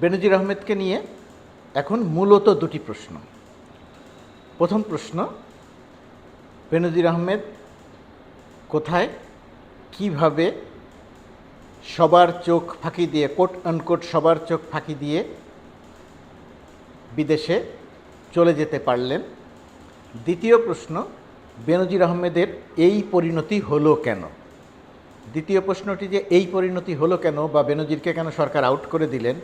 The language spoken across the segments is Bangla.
বেনজির আহমেদকে নিয়ে এখন মূলত দুটি প্রশ্ন। প্রথম প্রশ্ন, বেনজির আহমেদ কোথায়, কীভাবে সবার চোখ ফাঁকি দিয়ে কোট আনকোট সবার চোখ ফাঁকি দিয়ে বিদেশে চলে যেতে পারলেন? দ্বিতীয় প্রশ্ন, বেনজির আহমেদের এই পরিণতি হলো কেন? দ্বিতীয় প্রশ্নটি যে এই পরিণতি হলো কেন বা বেনজিরকে কেন সরকার আউট করে দিলেন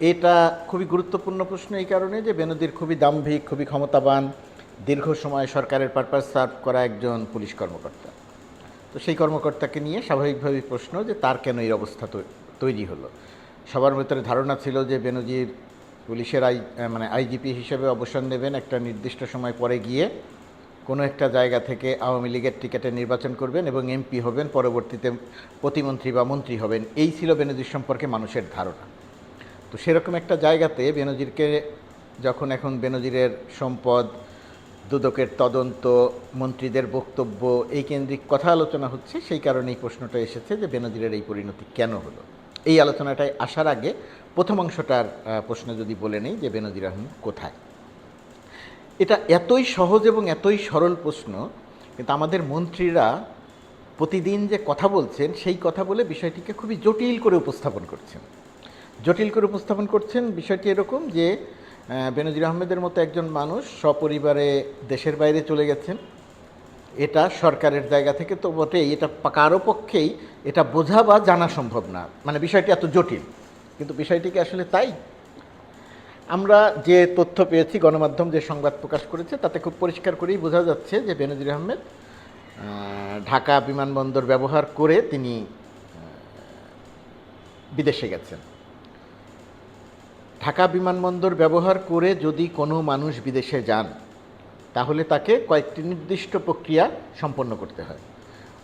এটা খুবই গুরুত্বপূর্ণ প্রশ্ন এই কারণে যে বেনজির খুবই দাম্ভিক, খুবই ক্ষমতাবান, দীর্ঘ সময় সরকারের পারপাস সার্ভ করা একজন পুলিশ কর্মকর্তা। তো সেই কর্মকর্তাকে নিয়ে স্বাভাবিকভাবেই প্রশ্ন যে তার কেন এই অবস্থা তৈরি হলো? সবার ভেতরে ধারণা ছিল যে বেনজির পুলিশের আই মানে আইজিপি হিসেবে অবসর নেবেন একটা নির্দিষ্ট সময় পরে গিয়ে কোনো একটা জায়গা থেকে আওয়ামী লীগের টিকিটে নির্বাচন করবেন এবং এমপি হবেন, পরবর্তীতে প্রতিমন্ত্রী বা মন্ত্রী হবেন। এই ছিল বেনজির সম্পর্কে মানুষের ধারণা। তো সেরকম একটা জায়গাতে বেনজিরকে যখন এখন বেনজিরের সম্পদ, দুদকের তদন্ত, মন্ত্রীদের বক্তব্য, এই কেন্দ্রিক কথা আলোচনা হচ্ছে, সেই কারণে এই প্রশ্নটা এসেছে যে বেনজিরের এই পরিণতি কেন হলো? এই আলোচনাটায় আসার আগে প্রথম অংশটার প্রশ্ন যদি বলে নেই যে বেনজির আহমেদ কোথায়? এটা এতই সহজ এবং এতই সরল প্রশ্ন, কিন্তু আমাদের মন্ত্রীরা প্রতিদিন যে কথা বলছেন, সেই কথা বলে বিষয়টিকে খুবই জটিল করে উপস্থাপন করছেন। জটিল করে উপস্থাপন করছেন। বিষয়টি এরকম যে বেনজির আহমেদের মতো একজন মানুষ সপরিবারে দেশের বাইরে চলে গেছেন। এটা সরকারের জায়গা থেকে তো বটেই, এটা কারও পক্ষেই এটা বোঝা বা জানা সম্ভব না। মানে বিষয়টি এত জটিল। কিন্তু বিষয়টি কি আসলে তাই? আমরা যে তথ্য পেয়েছি, গণমাধ্যম যে সংবাদ প্রকাশ করেছে, তাতে খুব পরিষ্কার করেই বোঝা যাচ্ছে যে বেনজির আহমেদ ঢাকা বিমানবন্দর ব্যবহার করে তিনি বিদেশে গেছেন। ঢাকা বিমানবন্দর ব্যবহার করে যদি কোনো মানুষ বিদেশে যান, তাহলে তাকে কয়েকটি নির্দিষ্ট প্রক্রিয়া সম্পন্ন করতে হয়।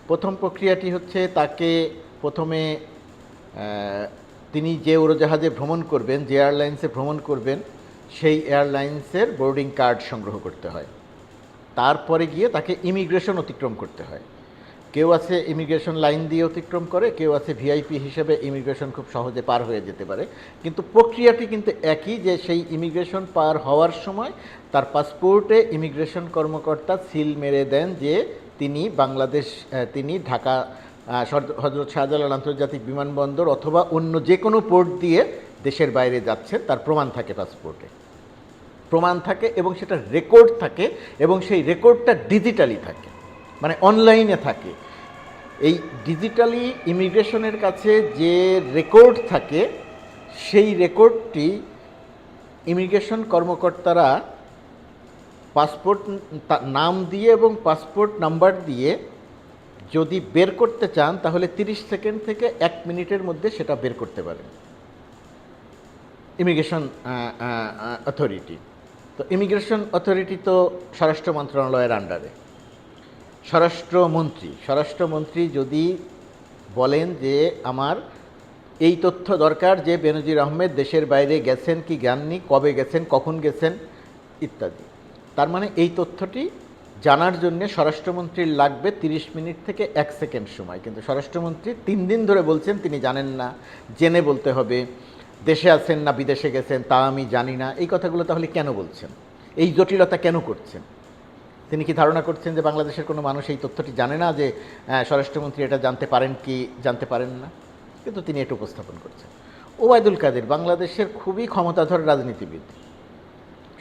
প্রথম প্রক্রিয়াটি হচ্ছে তাকে প্রথমে তিনি যে উড়োজাহাজে ভ্রমণ করবেন, যে এয়ারলাইন্সে ভ্রমণ করবেন, সেই এয়ারলাইন্সের বোর্ডিং কার্ড সংগ্রহ করতে হয়। তারপরে গিয়ে তাকে ইমিগ্রেশন অতিক্রম করতে হয়। কেউ আছে ইমিগ্রেশন লাইন দিয়ে অতিক্রম করে, কেউ আছে ভিআইপি হিসেবে ইমিগ্রেশন খুব সহজে পার হয়ে যেতে পারে। কিন্তু প্রক্রিয়াটি কিন্তু একই যে সেই ইমিগ্রেশন পার হওয়ার সময় তার পাসপোর্টে ইমিগ্রেশন কর্মকর্তা সিল মেরে দেন যে তিনি বাংলাদেশ তিনি ঢাকা হজরত শাহজালাল আন্তর্জাতিক বিমানবন্দর অথবা অন্য যে কোনো পোর্ট দিয়ে দেশের বাইরে যাচ্ছেন, তার প্রমাণ থাকে পাসপোর্টে। প্রমাণ থাকে এবং সেটা রেকর্ড থাকে এবং সেই রেকর্ডটা ডিজিটালি থাকে। মানে অনলাইনে থাকে। এই ডিজিটালি ইমিগ্রেশনের কাছে যে রেকর্ড থাকে, সেই রেকর্ডটি ইমিগ্রেশন কর্মকর্তারা পাসপোর্ট নাম দিয়ে এবং পাসপোর্ট নাম্বার দিয়ে যদি বের করতে চান, তাহলে তিরিশ সেকেন্ড থেকে এক মিনিটের মধ্যে সেটা বের করতে পারেন। ইমিগ্রেশন অথরিটি তো ইমিগ্রেশন অথরিটি তো স্বরাষ্ট্র মন্ত্রণালয়ের আন্ডারে স্বরাষ্ট্রমন্ত্রী। স্বরাষ্ট্রমন্ত্রী যদি বলেন যে আমার এই তথ্য দরকার যে বেনজির আহমেদ দেশের বাইরে গেছেন কি জ্ঞাননি কবে গেছেন, কখন গেছেন, ইত্যাদি। তার মানে এই তথ্যটি জানার জন্য স্বরাষ্ট্রমন্ত্রীর লাগবে তিরিশ মিনিট থেকে এক সেকেন্ড সময়। কিন্তু স্বরাষ্ট্রমন্ত্রী তিন দিন ধরে বলছেন, তিনি জানেন না, জেনে বলতে হবে, দেশে আছেন না, বিদেশে গেছেন, তা আমি জানি না। এই কথাগুলো তাহলে কেন বলছেন? এই জটিলতা কেন করছেন? তিনি কি ধারণা করছেন যে বাংলাদেশের কোনো মানুষ এই তথ্যটি জানে না যে স্বরাষ্ট্রমন্ত্রী এটা জানতে পারেন কি জানতে পারেন না? কিন্তু তিনি এটা উপস্থাপন করছেন। ওবায়দুল কাদের বাংলাদেশের খুবই ক্ষমতাধর রাজনীতিবিদ।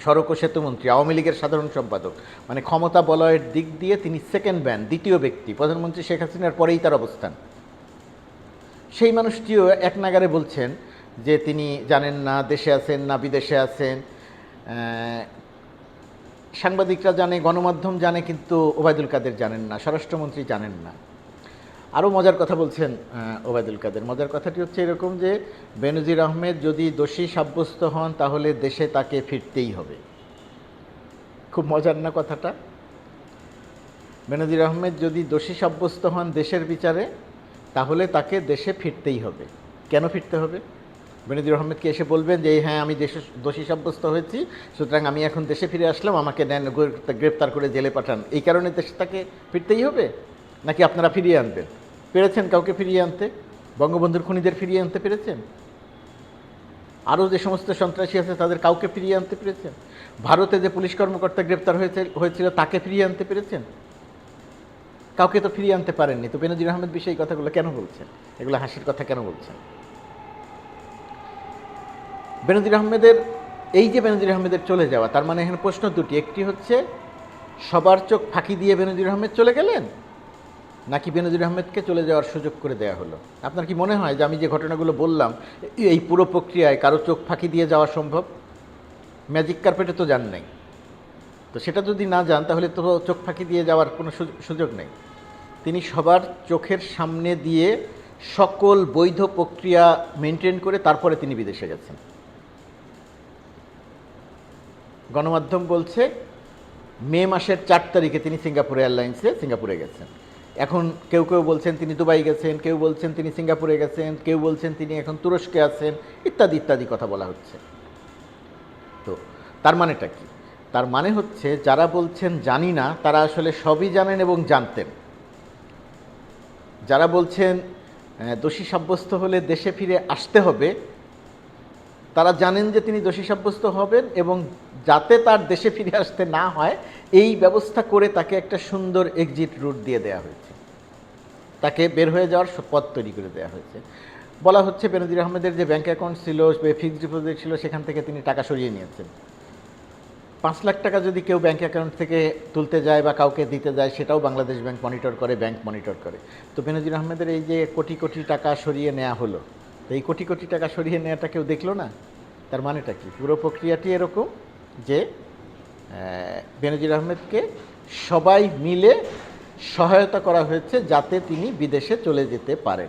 সড়ক ও সেতুমন্ত্রী, আওয়ামী লীগের সাধারণ সম্পাদক। মানে ক্ষমতা বলয়ের দিক দিয়ে তিনি সেকেন্ড ব্যান দ্বিতীয় ব্যক্তি। প্রধানমন্ত্রী শেখ হাসিনার পরেই তার অবস্থান। সেই মানুষটিও এক নাগারে বলছেন যে তিনি জানেন না দেশে আছেন না বিদেশে আছেন। সাংবাদিকরা জানে, গণমাধ্যম জানে, কিন্তু ওবায়দুল কাদের জানেন না, স্বরাষ্ট্রমন্ত্রী জানেন না। আরও মজার কথা বলছেন ওবায়দুল কাদের। মজার কথাটি হচ্ছে এরকম যে, বেনজির আহমেদ যদি দোষী সাব্যস্ত হন, তাহলে দেশে তাকে ফিরতেই হবে। খুব মজার না কথাটা? বেনজির আহমেদ যদি দোষী সাব্যস্ত হন দেশের বিচারে, তাহলে তাকে দেশে ফিরতেই হবে। কেন ফিরতে হবে? বেনজির আহমেদকে এসে বলবেন যে হ্যাঁ আমি দেশে দোষী সাব্যস্ত হয়েছি, সুতরাং আমি এখন দেশে ফিরে আসলাম, আমাকে নেন, গ্রেপ্তার করে জেলে পাঠান। এই কারণে দেশে তাকে ফিরতেই হবে? নাকি আপনারা ফিরিয়ে আনবেন? পেরেছেন কাউকে ফিরিয়ে আনতে? বঙ্গবন্ধুর খুনিদের ফিরিয়ে আনতে পেরেছেন? আরও যে সমস্ত সন্ত্রাসী আছে, তাদের কাউকে ফিরিয়ে আনতে পেরেছেন? ভারতে যে পুলিশ কর্মকর্তা গ্রেপ্তার হয়েছে, হয়েছিল, তাকে ফিরিয়ে আনতে পেরেছেন? কাউকে তো ফিরিয়ে আনতে পারেননি। তো বেনজির আহমেদ বিষয়ে এই কথাগুলো কেন বলছেন? এগুলো হাসির কথা কেন বলছেন? বেনজির আহমেদের, এই যে বেনজির আহমেদের চলে যাওয়া, তার মানে এখানে প্রশ্ন দুটি। একটি হচ্ছে, সবার চোখ ফাঁকি দিয়ে বেনজির আহমেদ চলে গেলেন? নাকি বেনজির আহমেদকে চলে যাওয়ার সুযোগ করে দেওয়া হলো? আপনার কি মনে হয় যে আমি যে ঘটনাগুলো বললাম, এই পুরো প্রক্রিয়ায় কারও চোখ ফাঁকি দিয়ে যাওয়া সম্ভব? ম্যাজিক কার্পেটে তো যান নাই। তো সেটা যদি না যান, তাহলে তো চোখ ফাঁকি দিয়ে যাওয়ার কোনো সুযোগ- নেই। তিনি সবার চোখের সামনে দিয়ে সকল বৈধ প্রক্রিয়া মেনটেন করে তারপরে তিনি বিদেশে গেছেন। গণমাধ্যম বলছে, মে মাসের চার তারিখে তিনি সিঙ্গাপুর এয়ারলাইন্সে সিঙ্গাপুরে গেছেন। এখন কেউ কেউ বলছেন তিনি দুবাই গেছেন, কেউ বলছেন তিনি সিঙ্গাপুরে গেছেন, কেউ বলছেন তিনি এখন তুরস্কে আছেন, ইত্যাদি ইত্যাদি কথা বলা হচ্ছে। তো তার মানেটা কি? তার মানে হচ্ছে যারা বলছেন জানি না, তারা আসলে সবই জানেন এবং জানতেন। যারা বলছেন দোষী সাব্যস্ত হলে দেশে ফিরে আসতে হবে, তারা জানেন যে তিনি দোষী সাব্যস্ত হবেন এবং যাতে তার দেশে ফিরে আসতে না হয়, এই ব্যবস্থা করে তাকে একটা সুন্দর এক্সিট রুট দিয়ে দেওয়া হয়েছে। তাকে বের হয়ে যাওয়ার পথ তৈরি করে দেওয়া হয়েছে। বলা হচ্ছে বেনজির আহমেদের যে ব্যাঙ্ক অ্যাকাউন্ট ছিল ফিক্সড ডিপোজিট ছিল, সেখান থেকে তিনি টাকা সরিয়ে নিয়েছেন। পাঁচ লাখ টাকা যদি কেউ ব্যাঙ্ক অ্যাকাউন্ট থেকে তুলতে যায় বা কাউকে দিতে যায়, সেটাও বাংলাদেশ ব্যাংক মনিটর করে ব্যাংক মনিটর করে। তো বেনজির আহমেদের এই যে কোটি কোটি টাকা সরিয়ে নেওয়া হলো, তো এই কোটি কোটি টাকা সরিয়ে নেওয়াটা কেউ দেখল না? তার মানেটা কি? পুরো প্রক্রিয়াটি এরকম? যে বেনজির আহমেদকে সবাই মিলে সহায়তা করা হয়েছে যাতে তিনি বিদেশে চলে যেতে পারেন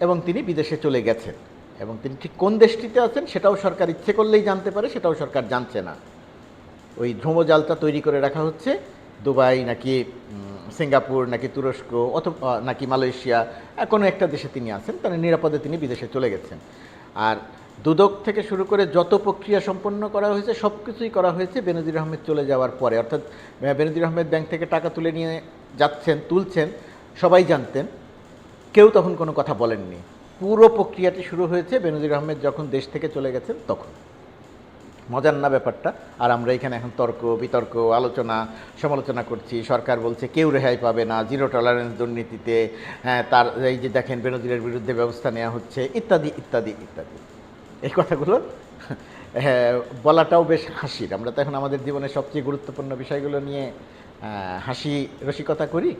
এবং তিনি বিদেশে চলে গেছেন। এবং তিনি ঠিক কোন দেশটিতে আছেন সেটাও সরকার ইচ্ছে করলেই জানতে পারে, সেটাও সরকার জানছে না। ওই ভ্রমজালটা তৈরি করে রাখা হচ্ছে। দুবাই নাকি সিঙ্গাপুর নাকি তুরস্ক অথবা নাকি মালয়েশিয়া কোনো একটা দেশে তিনি আছেন তার নিরাপদে তিনি বিদেশে চলে গেছেন। আর দুদক থেকে শুরু করে যত প্রক্রিয়া সম্পন্ন করা হয়েছে সব কিছুই করা হয়েছে বেনজির আহমেদ চলে যাওয়ার পরে। অর্থাৎ বেনজির আহমেদ ব্যাংক থেকে টাকা তুলে নিয়ে যাচ্ছেন, তুলছেন, সবাই জানতেন। কেউ তখন কোনো কথা বলেননি। পুরো প্রক্রিয়াটি শুরু হয়েছে বেনজির আহমেদ যখন দেশ থেকে চলে গেছেন তখন। মজার না ব্যাপারটা? আর আমরা এখানে এখন তর্ক, বিতর্ক, আলোচনা, সমালোচনা করছি। সরকার বলছে, কেউ রেহাই পাবে না, জিরো টলারেন্স দুর্নীতিতে হ্যাঁ তার, এই যে দেখেন, বেনজিরের বিরুদ্ধে ব্যবস্থা নেওয়া হচ্ছে, ইত্যাদি ইত্যাদি ইত্যাদি। এই কথাগুলো হ্যাঁ বলাটাও বেশ হাসির। আমরা তো এখন আমাদের জীবনের সবচেয়ে গুরুত্বপূর্ণ বিষয়গুলো নিয়ে হাসি, রসিকতা করি।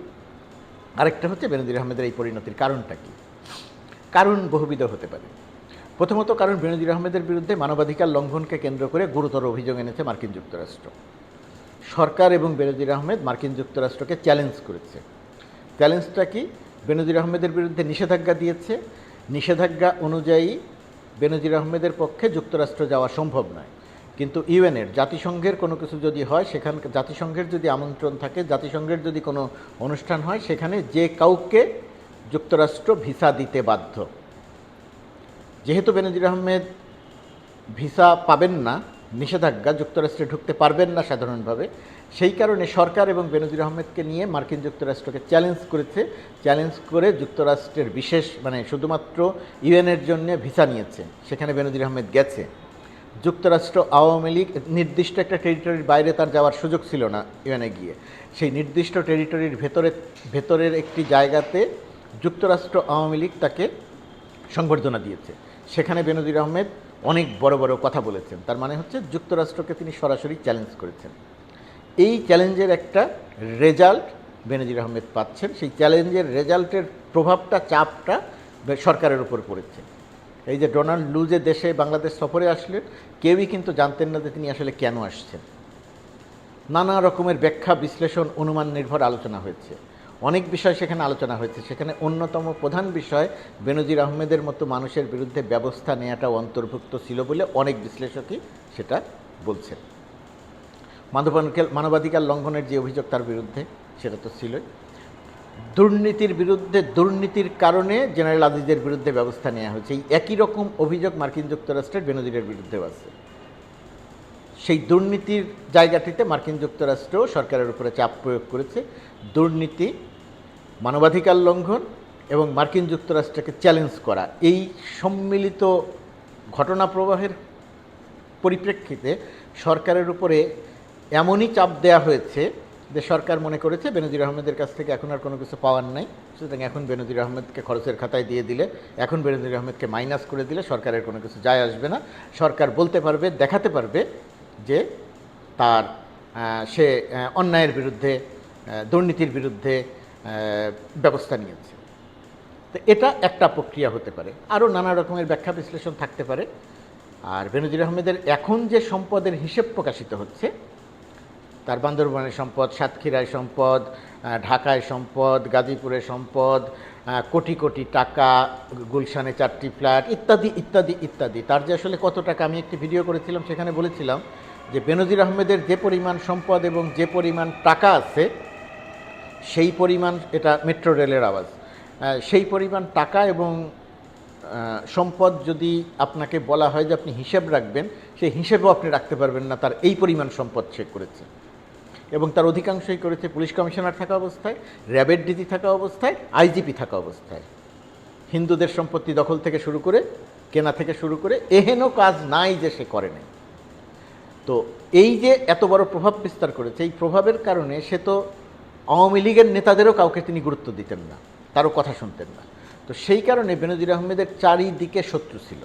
আরেকটা হচ্ছে বেনজির আহমেদের এই পরিণতির কারণটা কি? কারণ বহুবিধ হতে পারে। প্রথমত কারণ বেনজির আহমেদের বিরুদ্ধে মানবাধিকার লঙ্ঘনকে কেন্দ্র করে গুরুতর অভিযোগ এনেছে মার্কিন যুক্তরাষ্ট্র। সরকার এবং বেনজির আহমেদ মার্কিন যুক্তরাষ্ট্রকে চ্যালেঞ্জ করেছে। চ্যালেঞ্জটা কি? বেনজির আহমেদের বিরুদ্ধে নিষেধাজ্ঞা দিয়েছে। নিষেধাজ্ঞা অনুযায়ী বেনজির আহমেদের পক্ষে যুক্তরাষ্ট্র যাওয়া সম্ভব নয়। কিন্তু ইউএনের, জাতিসংঘের কোনো কিছু যদি হয়, সেখান, জাতিসংঘের যদি আমন্ত্রণ থাকে, জাতিসংঘের যদি কোনো অনুষ্ঠান হয়, সেখানে যে কাউকে যুক্তরাষ্ট্র ভিসা দিতে বাধ্য। যেহেতু বেনজির আহমেদ ভিসা পাবেন না, নিষেধাজ্ঞা, যুক্তরাষ্ট্রে ঢুকতে পারবেন না সাধারণভাবে সেই কারণে সরকার এবং বেনজির আহমেদকে নিয়ে মার্কিন যুক্তরাষ্ট্রকে চ্যালেঞ্জ করেছে, চ্যালেঞ্জ করে যুক্তরাষ্ট্রের বিশেষ মানে শুধুমাত্র ইউএনের জন্য ভিসা নিয়েছে, সেখানে বেনজির আহমেদ গেছে। যুক্তরাষ্ট্র আওয়ামী লীগ, নির্দিষ্ট একটা টেরিটরির বাইরে তার যাওয়ার সুযোগ ছিল না ইউএনে গিয়ে। সেই নির্দিষ্ট টেরিটরির ভেতরে, ভেতরের একটি জায়গাতে যুক্তরাষ্ট্র আওয়ামী লীগ তাকে সংবর্ধনা দিয়েছে। সেখানে বেনজির আহমেদ অনেক বড় বড় কথা বলেছেন। তার মানে হচ্ছে যুক্তরাষ্ট্রকে তিনি সরাসরি চ্যালেঞ্জ করেছেন। এই চ্যালেঞ্জের একটা রেজাল্ট বেনজির আহমেদ পাচ্ছেন। সেই চ্যালেঞ্জের রেজাল্টের প্রভাবটা, চাপটা সরকারের উপর পড়েছে। এই যে ডোনাল্ড লুজে দেশে বাংলাদেশ সফরে আসলেন, কেউই কিন্তু জানতেন না যে তিনি আসলে কেন আসছেন। নানা রকমের ব্যাখ্যা, বিশ্লেষণ, অনুমান নির্ভর আলোচনা হয়েছে। অনেক বিষয় সেখানে আলোচনা হয়েছে। সেখানে অন্যতম প্রধান বিষয় বেনজির আহমেদের মতো মানুষের বিরুদ্ধে ব্যবস্থা নেওয়াটা অন্তর্ভুক্ত ছিল বলে অনেক বিশ্লেষকই সেটা বলছেন। মানবাধিকার মানবাধিকার লঙ্ঘনের যে অভিযোগ তার বিরুদ্ধে, সেটা তো ছিলই। দুর্নীতির বিরুদ্ধে, দুর্নীতির কারণে জেনারেল আজিজের বিরুদ্ধে ব্যবস্থা নেওয়া হয়েছে। এই একই রকম অভিযোগ মার্কিন যুক্তরাষ্ট্রের বেনজিরের বিরুদ্ধেও আছে। সেই দুর্নীতির জায়গাটিতে মার্কিন যুক্তরাষ্ট্র সরকারের উপরে চাপ প্রয়োগ করেছে। দুর্নীতি, মানবাধিকার লঙ্ঘন এবং মার্কিন যুক্তরাষ্ট্রকে চ্যালেঞ্জ করা, এই সম্মিলিত ঘটনা প্রবাহের পরিপ্রেক্ষিতে সরকারের উপরে এমনই চাপ দেয়া হয়েছে যে সরকার মনে করেছে বেনজির আহমেদের কাছ থেকে এখন আর কোনো কিছু পাওয়ার নাই। সুতরাং এখন বেনজির আহমেদকে খরচের খাতায় দিয়ে দিলে, এখন বেনজির আহমেদকে মাইনাস করে দিলে সরকারের কোনো কিছু যায় আসবে না। সরকার বলতে পারবে, দেখাতে পারবে যে তার সে অন্যায়ের বিরুদ্ধে দুর্নীতির বিরুদ্ধে ব্যবস্থা নিয়েছে। তো এটা একটা প্রক্রিয়া হতে পারে। আরও নানা রকমের ব্যাখ্যা বিশ্লেষণ থাকতে পারে। আর বেনজির আহমেদের এখন যে সম্পদের হিসেব প্রকাশিত হচ্ছে তার বান্দরবানের সম্পদ সাতক্ষীরায় সম্পদ ঢাকায় সম্পদ গাজীপুরে সম্পদ কোটি কোটি টাকা, গুলশানে চারটি ফ্ল্যাট, ইত্যাদি ইত্যাদি ইত্যাদি। তার যে আসলে কত টাকা আমি একটি ভিডিও করেছিলাম, সেখানে বলেছিলাম যে বেনজির আহমেদের যে পরিমাণ সম্পদ এবং যে পরিমাণ টাকা আছে, সেই পরিমাণ এটা মেট্রো রেলের আওয়াজ। সেই পরিমাণ টাকা এবং সম্পদ যদি আপনাকে বলা হয় যে আপনি হিসেব রাখবেন, সেই হিসেবেও আপনি রাখতে পারবেন না, তার এই পরিমাণ সম্পদ সে করেছে। এবং তার অধিকাংশই করেছে পুলিশ কমিশনার থাকা অবস্থায়, র্যাবের ডিজি থাকা অবস্থায়, আইজিপি থাকা অবস্থায়। হিন্দুদের সম্পত্তি দখল থেকে শুরু করে, কেনা থেকে শুরু করে এহেন কাজ নাই যে সে করে নাই। তো এই যে এত বড় প্রভাব বিস্তার করেছে, এই প্রভাবের কারণে সে তো আওয়ামী লীগের নেতাদেরও কাউকে তিনি গুরুত্ব দিতেন না, তারও কথা শুনতেন না। তো সেই কারণে বেনজির আহমেদের চারিদিকে শত্রু ছিল।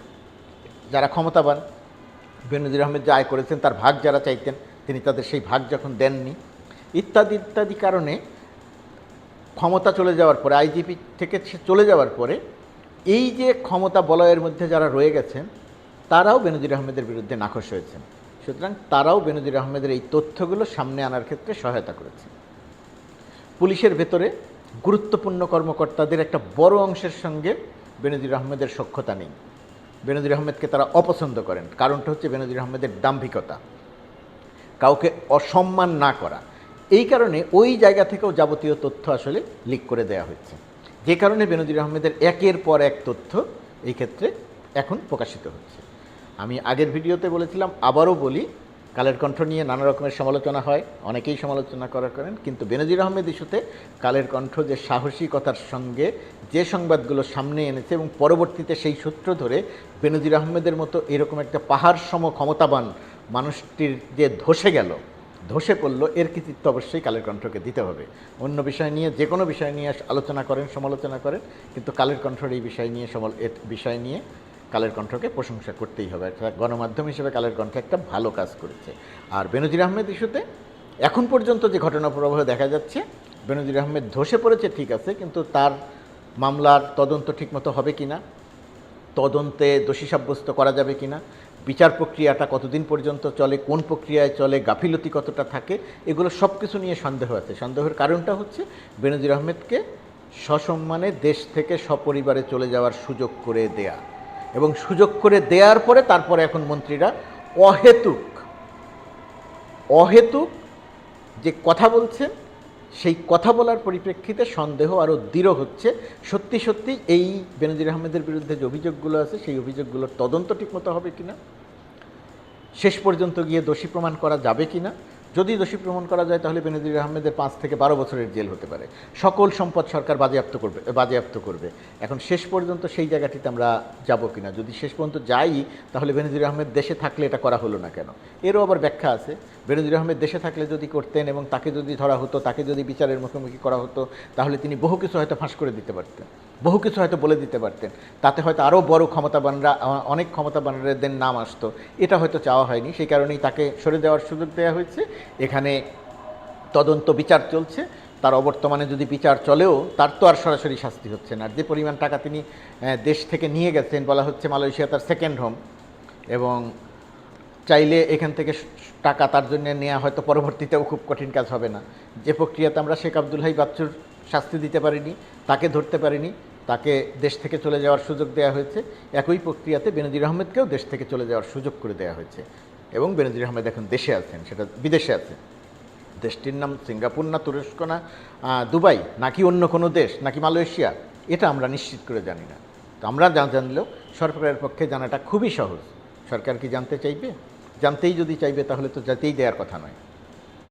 যারা ক্ষমতাবান, বেনজির আহমেদ যা আয় করেছেন, তার ভাগ যারা চাইতেন তিনি তাদের সেই ভাগ যখন দেননি, ইত্যাদি ইত্যাদি কারণে ক্ষমতা চলে যাওয়ার পরে, আইজিপি থেকে সে চলে যাওয়ার পরে, এই যে ক্ষমতা বলয়ের মধ্যে যারা রয়ে গেছেন, তারাও বেনজির আহমেদের বিরুদ্ধে নাখোশ হয়েছেন। সুতরাং তারাও বেনজির আহমেদের এই তথ্যগুলো সামনে আনার ক্ষেত্রে সহায়তা করেছে পুলিশের ভেতরে গুরুত্বপূর্ণ কর্মকর্তাদের একটা বড় অংশের সঙ্গে বেনজির আহমেদের সক্ষতা নেই। বেনজির আহমেদকে তারা অপছন্দ করেন। কারণটা হচ্ছে বেনজির আহমেদের দাম্ভিকতা। কাউকে অসম্মান না করা। এই কারণে ওই জায়গা থেকেও যাবতীয় তথ্য আসলে লিক করে দেওয়া হচ্ছে যে কারণে বেনজির আহমেদের একের পর এক তথ্য এই ক্ষেত্রে এখন প্রকাশিত হচ্ছে। আমি আগের ভিডিওতে বলেছিলাম, আবারও বলি, কালের কণ্ঠ নিয়ে নানা রকমের সমালোচনা হয়, অনেকেই সমালোচনা করা করেন, কিন্তু বেনজির আহমেদ ইস্যুতে কালের কণ্ঠ যে সাহসিকতার সঙ্গে যে সংবাদগুলো সামনে এনেছে এবং পরবর্তীতে সেই সূত্র ধরে বেনজির আহমেদের মতো এরকম একটা পাহাড় সম ক্ষমতাবান মানুষটির যে ধসে গেল, ধসে পড়ল, এর কৃতিত্ব অবশ্যই কালের কণ্ঠকে দিতে হবে। অন্য বিষয় নিয়ে, যে কোনো বিষয় নিয়ে আলোচনা করেন, সমালোচনা করেন, কিন্তু কালের কণ্ঠর এই বিষয় নিয়ে, সমাল বিষয় নিয়ে কালের কণ্ঠকে প্রশংসা করতেই হবে। একটা গণমাধ্যম হিসেবে কালের কণ্ঠ একটা ভালো কাজ করেছে। আর বেনজির আহমেদ ইস্যুতে, এখন পর্যন্ত যে ঘটনা প্রবাহ দেখা যাচ্ছে, বেনজির আহমেদ ধসে পড়েছে ঠিক আছে, কিন্তু তার মামলার তদন্ত ঠিকমতো হবে কি না তদন্তে দোষী সাব্যস্ত করা যাবে কিনা বিচার প্রক্রিয়াটা কতদিন পর্যন্ত চলে, কোন প্রক্রিয়ায় চলে, গাফিলতি কতটা থাকে, এগুলো সব কিছু নিয়ে সন্দেহ আছে। সন্দেহের কারণটা হচ্ছে বেনজির আহমেদকে সসম্মানে দেশ থেকে সপরিবারে চলে যাওয়ার সুযোগ করে দেয়া। এবং সুযোগ করে দেওয়ার পরে তারপরে এখন মন্ত্রীরা অহেতুক অহেতুক যে কথা বলছেন সেই কথা বলার পরিপ্রেক্ষিতে সন্দেহ আরও দৃঢ় হচ্ছে। সত্যি সত্যি এই বেনজির আহমেদের বিরুদ্ধে যে অভিযোগগুলো আছে, সেই অভিযোগগুলোর তদন্ত ঠিকমতো হবে কি না শেষ পর্যন্ত গিয়ে দোষী প্রমাণ করা যাবে কিনা? যদি দোষী প্রমাণ করা যায়, তাহলে বেনজির আহমেদের পাঁচ থেকে বারো বছরের জেল হতে পারে। সকল সম্পদ সরকার বাজেয়াপ্ত করবে বাজেয়াপ্ত করবে। এখন শেষ পর্যন্ত সেই জায়গাটিতে আমরা যাব কিনা? যদি শেষ পর্যন্ত যাই, তাহলে বেনজির আহমেদ দেশে থাকলে এটা করা হলো না কেন? এরও আবার ব্যাখ্যা আছে। বেনজির আহমেদ দেশে থাকলে যদি করতেন এবং তাকে যদি ধরা হতো, তাকে যদি বিচারের মুখোমুখি করা হতো, তাহলে তিনি বহু কিছু হয়তো ফাঁস করে দিতে পারতেন। বহু কিছু হয়তো বলে দিতে পারতেন। তাতে হয়তো আরও বড় ক্ষমতাবানরা অনেক ক্ষমতাবানদের নাম আসতো। এটা হয়তো চাওয়া হয়নি। সেই কারণেই তাকে সরে দেওয়ার সুযোগ দেওয়া হয়েছে। এখানে তদন্ত বিচার চলছে। তার অবর্তমানে যদি বিচার চলেও, তার তো আর সরাসরি শাস্তি হচ্ছে না। আর যে পরিমাণ টাকা তিনি দেশ থেকে নিয়ে গেছেন, বলা হচ্ছে মালয়েশিয়া তার সেকেন্ড হোম এবং চাইলে এখান থেকে টাকা তার জন্য নেওয়া হয়তো পরবর্তীতেও খুব কঠিন কাজ হবে না। যে প্রক্রিয়াতে আমরা শেখ আব্দুল হাই বাচ্চুর শাস্তি দিতে পারিনি, তাকে ধরতে পারিনি, তাকে দেশ থেকে চলে যাওয়ার সুযোগ দেওয়া হয়েছে, একই প্রক্রিয়াতে বেনজির আহমেদকেও দেশ থেকে চলে যাওয়ার সুযোগ করে দেওয়া হয়েছে। এবং বেনজির আহমেদ এখন দেশে আছেন, সেটা বিদেশে আছেন দেশটির নাম সিঙ্গাপুর না তুরস্ক না দুবাই, নাকি অন্য কোনো দেশ, নাকি মালয়েশিয়া, এটা আমরা নিশ্চিত করে জানি না। তো আমরা যা জানলেও সরকারের পক্ষে জানাটা খুবই সহজ। সরকার কি জানতে চাইবে? জানতেই যদি চাইবে তাহলে তো যেতেই দেওয়ার কথা নয়।